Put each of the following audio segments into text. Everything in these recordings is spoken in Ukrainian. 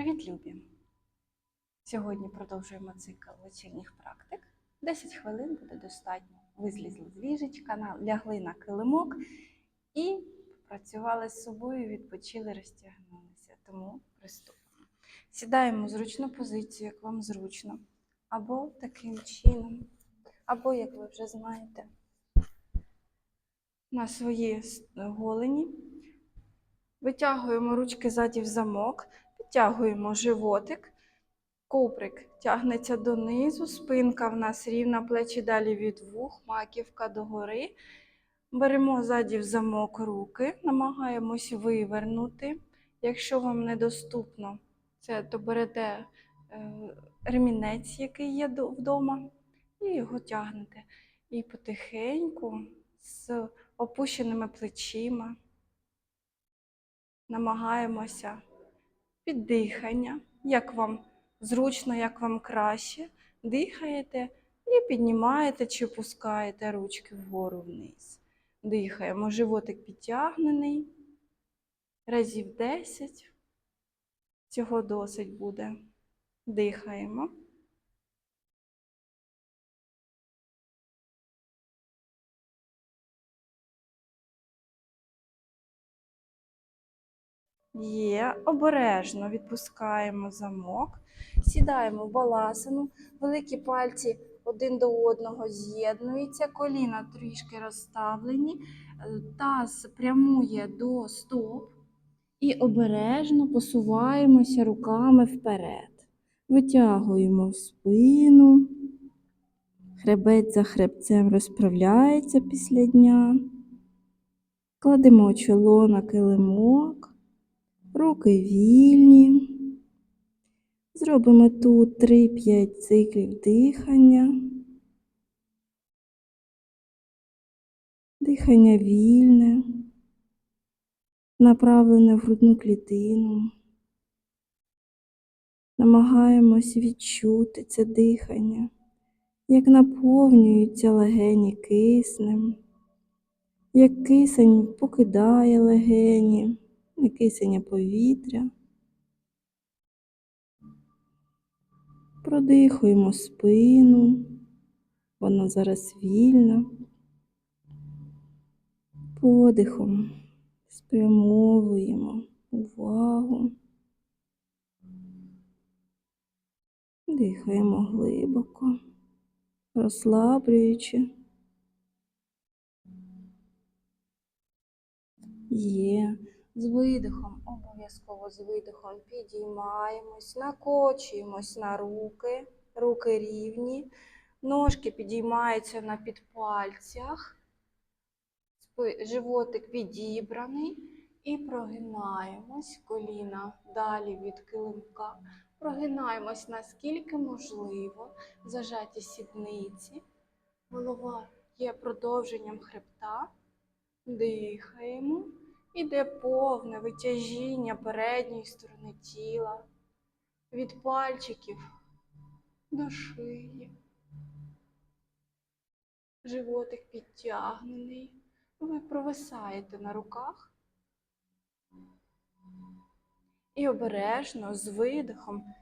Привіт, любі! Сьогодні продовжуємо цикл вечірніх практик. 10 хвилин буде достатньо. Ви злізли з ліжечка, лягли на килимок і працювали з собою, відпочили, розтягнулися. Тому приступимо. Сідаємо в зручну позицію, як вам зручно. Або таким чином, або, як ви вже знаєте, на свої голені. Витягуємо ручки ззаді замок, підтягуємо животик, куприк тягнеться донизу, спинка в нас рівна, плечі далі від вух, маківка догори. Беремо ззаді в замок руки, намагаємось вивернути. Якщо вам недоступно, це то берете е, ремінець, який є вдома, і його тягнете. І потихеньку з опущеними плечима намагаємося під дихання, як вам зручно, як вам краще. Дихаєте і піднімаєте чи опускаєте ручки вгору вниз. Дихаємо. Животик підтягнений. Разів 10. Цього досить буде. Дихаємо. Є, обережно відпускаємо замок, сідаємо в баласину, великі пальці один до одного з'єднуються, коліна трішки розставлені, таз прямує до стоп. І обережно посуваємося руками вперед. Витягуємо спину, хребець за хребцем розправляється після дня. Кладемо чоло на килимок. Руки вільні. Зробимо тут 3-5 циклів дихання. Дихання вільне, направлене в грудну клітину. Намагаємось відчути це дихання, як наповнюються легені киснем, як кисень покидає легені кисення повітря. Продихуємо спину, вона зараз вільна. Подихом спрямовуємо увагу. Дихаємо глибоко, розслаблюючи. Є. З видихом, обов'язково з видихом підіймаємось, накочуємось на руки, руки рівні, ножки підіймаються на підпальцях, животик підібраний. І прогинаємось, коліна далі від килимка. Прогинаємось наскільки можливо, зажаті сідниці, голова є продовженням хребта, дихаємо. Іде повне витяжіння передньої сторони тіла, від пальчиків до шиї. Животик підтягнений. Ви провисаєте на руках. І обережно з видихом,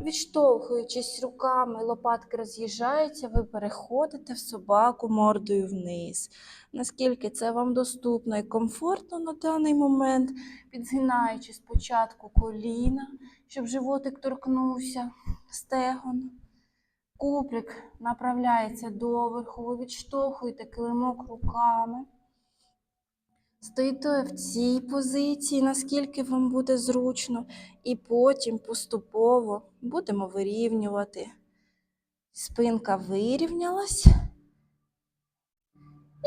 відштовхуючись руками, лопатки роз'їжджаються, ви переходите в собаку мордою вниз наскільки це вам доступно і комфортно на даний момент, підзгинаючи спочатку коліна, щоб животик торкнувся стегон. Куприк направляється доверху, ви відштовхуєте килимок руками. Стоїте в цій позиції, наскільки вам буде зручно, і потім поступово будемо вирівнювати. Спинка вирівнялась.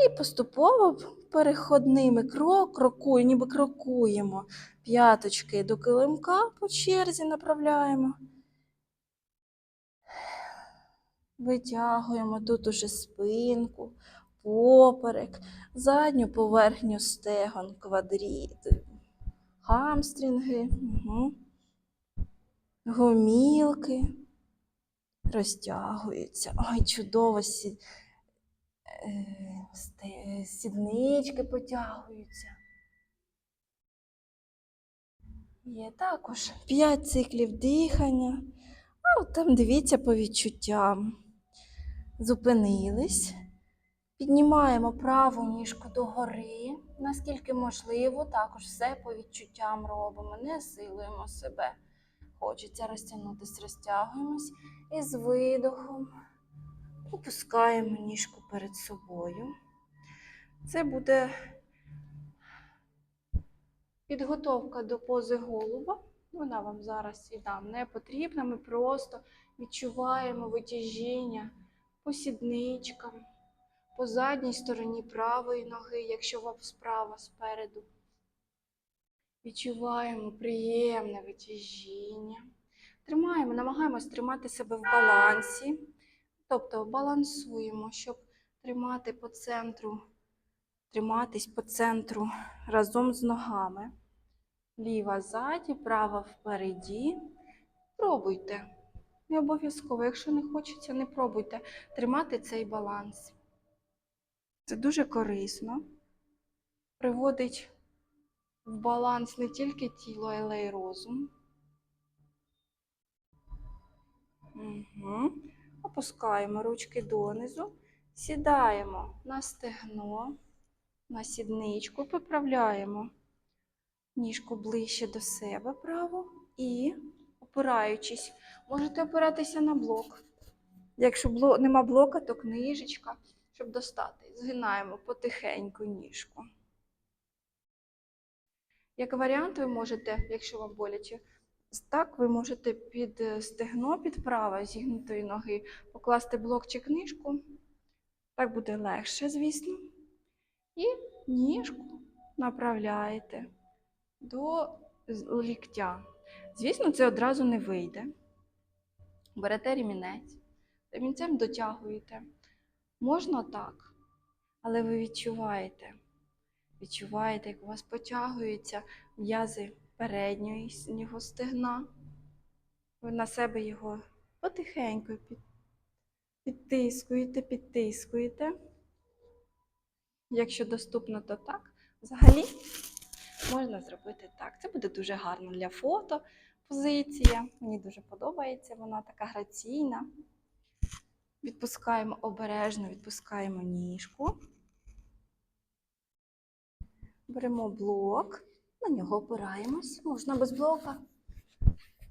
І поступово переходними крок, крокуємо, ніби крокуємо. П'яточки до килимка по черзі направляємо. Витягуємо тут уже спинку, поперек, задню поверхню стегон, квадріт, хамстрінги, угу. гомілки розтягуються. Ой, чудово сі- е, сіднички потягуються. Є також 5 циклів дихання. А от там дивіться по відчуттям. Зупинились. Піднімаємо праву ніжку догори, наскільки можливо, також все по відчуттям робимо, не силуємо себе. Хочеться розтягнутися, розтягуємось. І з видохом опускаємо ніжку перед собою. Це буде підготовка до пози голуба. Вона вам зараз і нам не потрібна. Ми просто відчуваємо витяжіння по сідничкам, по задній стороні правої ноги, якщо вам справа спереду. Відчуваємо приємне витяжіння. Тримаємо, намагаємось тримати себе в балансі. Тобто балансуємо, щоб тримати по центру, триматись по центру разом з ногами. Ліва ззаді, права впереді. Пробуйте. Не обов'язково, якщо не хочеться, не пробуйте тримати цей баланс. Це дуже корисно. Приводить в баланс не тільки тіло, але й розум. Угу. Опускаємо ручки донизу, сідаємо на стегно, на сідничку, поправляємо ніжку ближче до себе право і, опираючись, можете опиратися на блок. Якщо бло... нема блока, то книжечка, щоб достати. Згинаємо потихеньку ніжку. Як варіант, ви можете, якщо вам боляче, так ви можете під е, стегно, під право зігнутої ноги покласти блок чи книжку. Так буде легше, звісно. І ніжку направляєте до ліктя. Звісно, це одразу не вийде. Берете рімінець, ремінцем дотягуєте. Можна так, але ви відчуваєте. Відчуваєте, як у вас потягуються м'язи передньої його стегна. Ви на себе його потихеньку під, підтискуєте, підтискуєте. Якщо доступно, то так. Взагалі можна зробити так. Це буде дуже гарно для фото. Позиція. Мені дуже подобається, вона така граційна. Відпускаємо обережно, відпускаємо ніжку. Беремо блок, на нього опираємось. Можна без блока,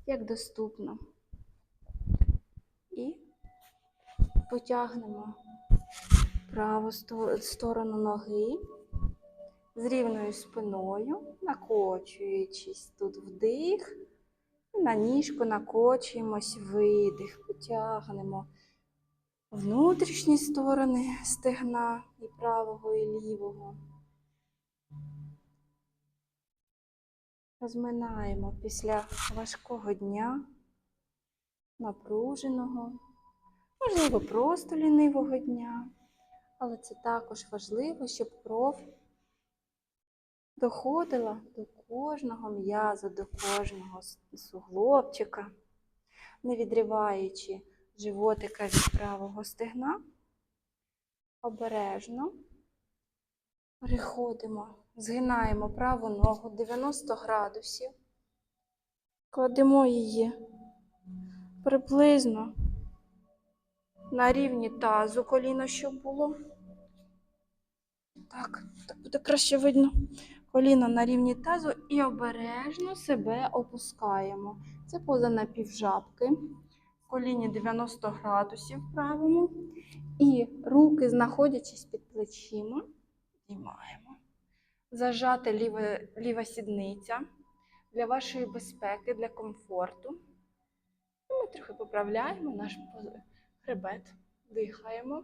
як доступно. І потягнемо праву сторону ноги з рівною спиною, накочуючись тут вдих. На ніжку накочуємось, видих, потягнемо внутрішні сторони стегна і правого, і лівого. Розминаємо після важкого дня, напруженого, можливо, просто лінивого дня. Але це також важливо, щоб кров доходила до кожного м'яза, до кожного суглобчика, не відриваючи животика від правого стегна. Обережно переходимо, згинаємо праву ногу 90 градусів, кладемо її приблизно на рівні тазу коліно, щоб було. Так, так буде краще видно. Коліно на рівні тазу і обережно себе опускаємо. Це поза напівжабки. Коліні 90 градусів правому. І руки, знаходячись під плечима, підіймаємо. Зажати ліва, ліва сідниця для вашої безпеки, для комфорту. І ми трохи поправляємо наш хребет, дихаємо.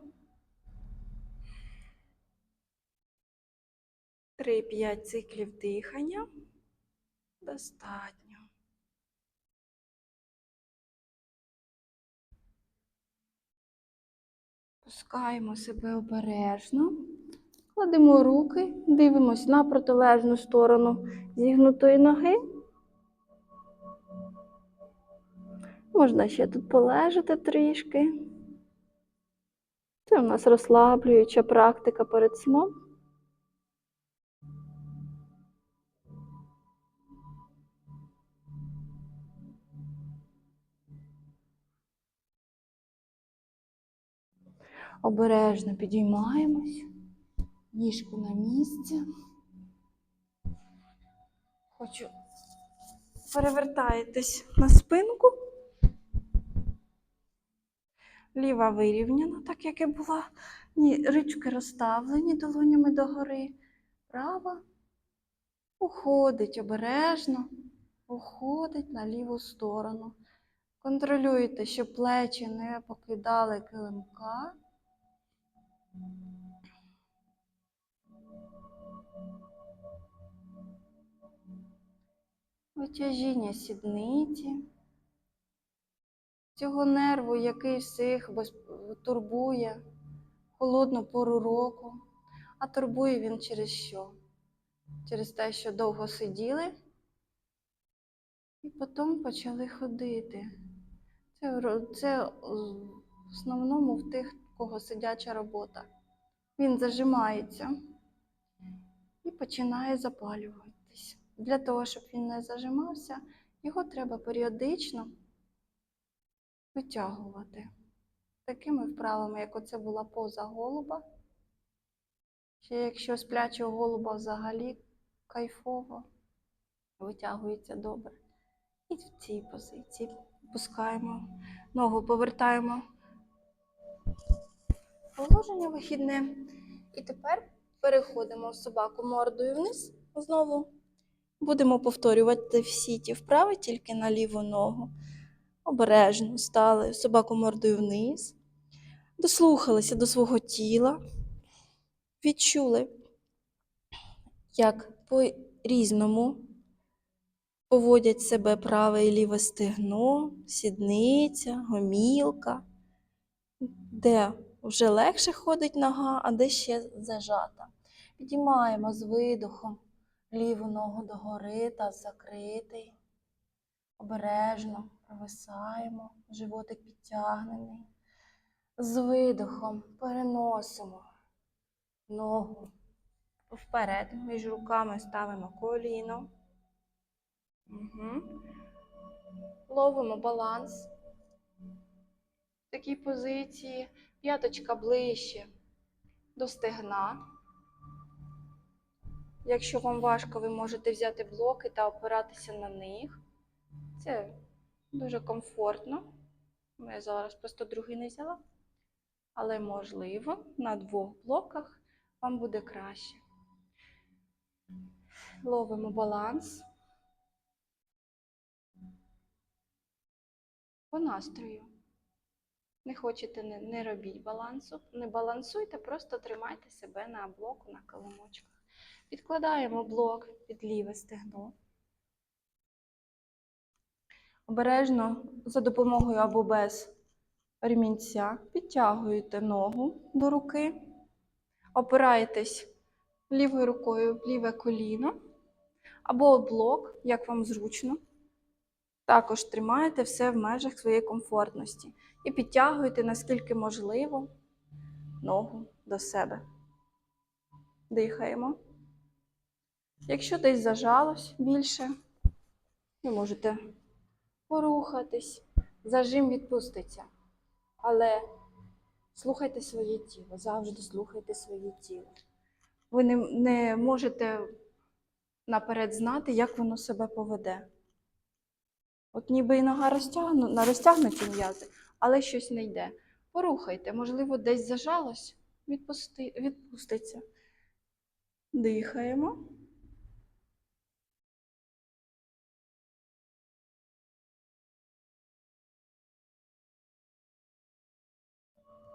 3-5 циклів дихання. Достатньо. Пускаємо себе обережно. Кладемо руки, дивимось на протилежну сторону зігнутої ноги. Можна ще тут полежати трішки. Це у нас розслаблююча практика перед сном. Обережно підіймаємось. Ніжку на місце. Хочу перевертаєтесь на спинку. Ліва вирівняна, так як і була. Ні, ручки розставлені долонями догори. Права уходить обережно, уходить на ліву сторону. Контролюйте, щоб плечі не покидали килимка. Витяжіння сідниці, цього нерву, який всіх турбує холодну пору року. А турбує він через що? Через те, що довго сиділи і потім почали ходити. Це, це в основному в тих, кого сидяча робота. Він зажимається і починає запалюватись. Для того, щоб він не зажимався, його треба періодично витягувати. Такими вправами, як оце була поза голуба. Ще якщо сплячого голуба взагалі кайфово, витягується добре. І в цій позиції пускаємо ногу, повертаємо положення вихідне. І тепер переходимо собаку мордою вниз. Знову будемо повторювати всі ті вправи тільки на ліву ногу. Обережно стали собаку мордою вниз, дослухалися до свого тіла, відчули, як по-різному поводять себе праве і ліве стегно, сідниця, гомілка, де вже легше ходить нога, а де ще зажата. Підіймаємо з видохом ліву ногу догори та закритий. Обережно провисаємо, животик підтягнений. З видохом переносимо ногу вперед. Між руками ставимо коліно. Угу. Ловимо баланс. В такій позиції п'яточка ближче до стегна. Якщо вам важко, ви можете взяти блоки та опиратися на них. Це дуже комфортно. Ну, Я зараз просто другий не взяла. Але можливо, на двох блоках вам буде краще. Ловимо баланс. По настрою. Не хочете, не, не робіть балансу, не балансуйте, просто тримайте себе на блоку, на килимочках. Підкладаємо блок під ліве стегно. Обережно за допомогою або без ремінця підтягуєте ногу до руки, опираєтесь лівою рукою в ліве коліно або блок, як вам зручно. Також тримаєте все в межах своєї комфортності і підтягуєте наскільки можливо ногу до себе. Дихаємо. Якщо десь зажалось більше, ви можете порухатись, зажим відпуститься. Але слухайте своє тіло, завжди слухайте своє тіло. Ви не, не можете наперед знати, як воно себе поведе. От ніби і нога розтягну, на розтягнуті м'язи, але щось не йде. Порухайте, можливо, десь зажалось, відпусти, відпуститься. Дихаємо.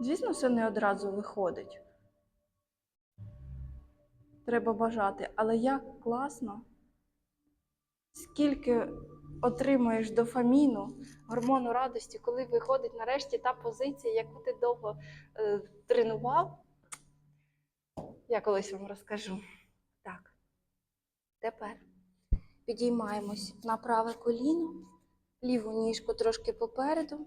Звісно, все не одразу виходить. Треба бажати, але як класно, скільки отримуєш дофаміну, гормону радості, коли виходить нарешті та позиція, яку ти довго е, тренував. Я колись вам розкажу. Так. Тепер підіймаємось на праве коліно, ліву ніжку трошки попереду.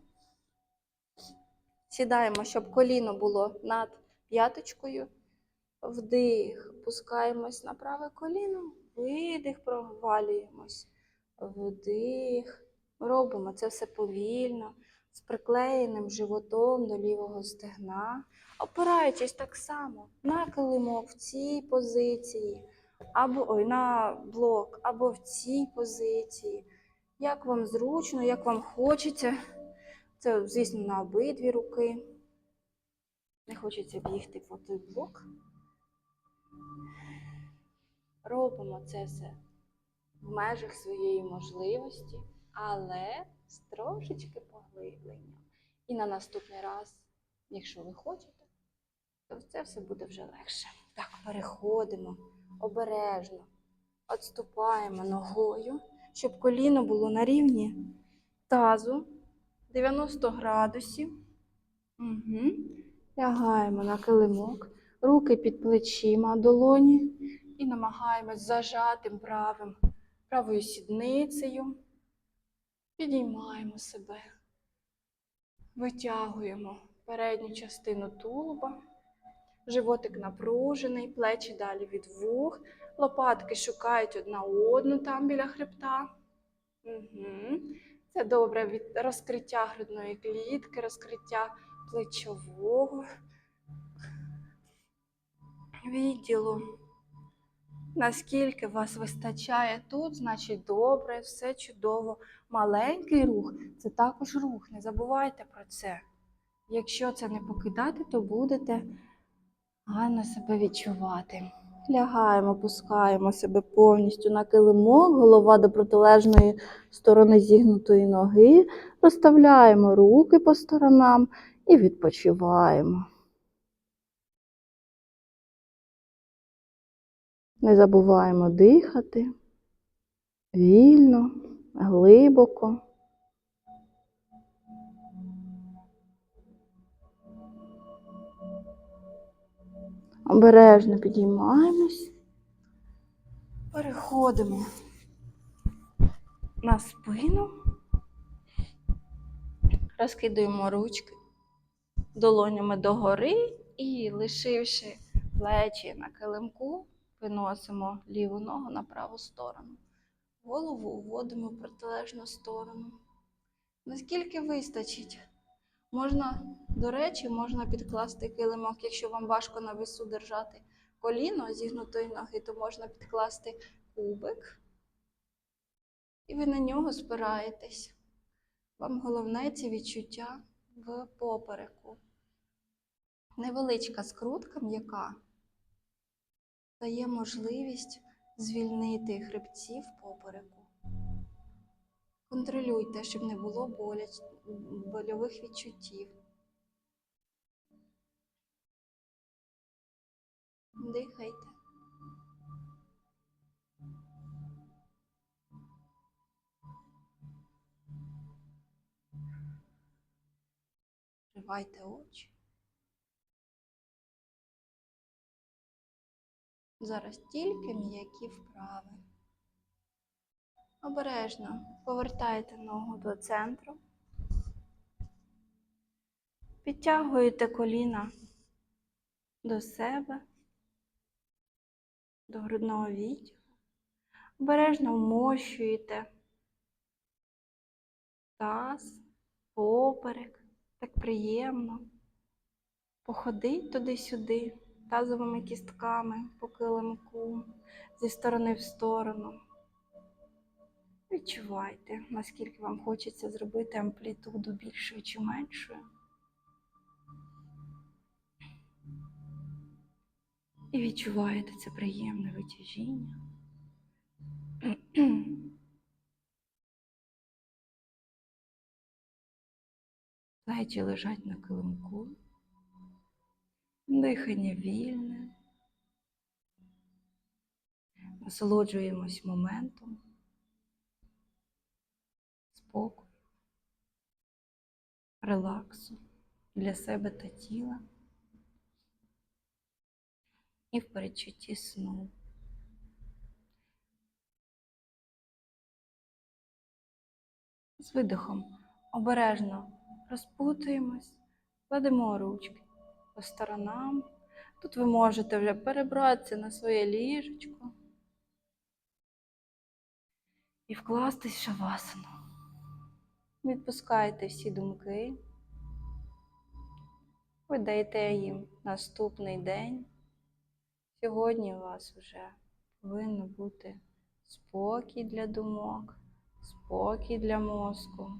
Сідаємо, щоб коліно було над п'яточкою. Вдих, опускаємось на праве коліно, видих, провалюємось. Вдих. Робимо це все повільно, з приклеєним животом до лівого стегна, опираючись так само на килимок в цій позиції, або ой, на блок, або в цій позиції. Як вам зручно, як вам хочеться. Це, звісно, на обидві руки. Не хочеться бігти по той блок. Робимо це все в межах своєї можливості, але з трошечки поглибленням. І на наступний раз, якщо ви хочете, то це все буде вже легше. Так, переходимо обережно, відступаємо ногою, щоб коліно було на рівні тазу 90 градусів. Угу. Лягаємо на килимок, руки під плечима, долоні і намагаємось зажатим правим, правою сідницею. Підіймаємо себе, витягуємо передню частину тулуба, животик напружений, плечі далі від вух, лопатки шукають одна одну там біля хребта. Угу. Це добре від розкриття грудної клітки, розкриття плечового відділу. Наскільки вас вистачає тут, значить добре, все чудово. Маленький рух це також рух. Не забувайте про це. Якщо це не покидати, то будете гарно себе відчувати. Лягаємо, пускаємо себе повністю на килимок, голова до протилежної сторони зігнутої ноги, розставляємо руки по сторонам і відпочиваємо. Не забуваємо дихати. Вільно, глибоко. Обережно підіймаємось, переходимо на спину, розкидуємо ручки долонями догори і, лишивши плечі на килимку, виносимо ліву ногу на праву сторону. Голову уводимо в протилежну сторону. Наскільки вистачить? Можна, до речі, можна підкласти килимок, якщо вам важко на весу держати коліно зігнутої ноги, то можна підкласти кубик, і ви на нього спираєтесь. Вам головне ці відчуття в попереку. Невеличка скрутка м'яка дає можливість звільнити хребці в попереку. Контролюйте, щоб не було больових відчуттів. Дихайте. Тривайте очі. Зараз тільки м'які вправи. Обережно повертайте ногу до центру. Підтягуєте коліна до себе, до грудного відділу. Обережно вмощуєте таз, поперек. Так приємно. Походить туди-сюди тазовими кістками по килимку зі сторони в сторону. Відчувайте, наскільки вам хочеться зробити амплітуду більшою чи меншою. І відчуваєте це приємне витяжіння. Плечі лежать на килимку. Дихання вільне. Насолоджуємось моментом, спокою, релаксу для себе та тіла і в передчутті сну. З видихом обережно розпутуємось, кладемо ручки по сторонам. Тут ви можете вже перебратися на своє ліжечко і вкластись в шавасану. Відпускайте всі думки. Ви даєте їм наступний день. Сьогодні у вас вже повинно бути спокій для думок, спокій для мозку.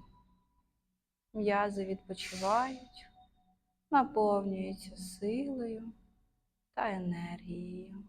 М'язи відпочивають, наповнюються силою та енергією.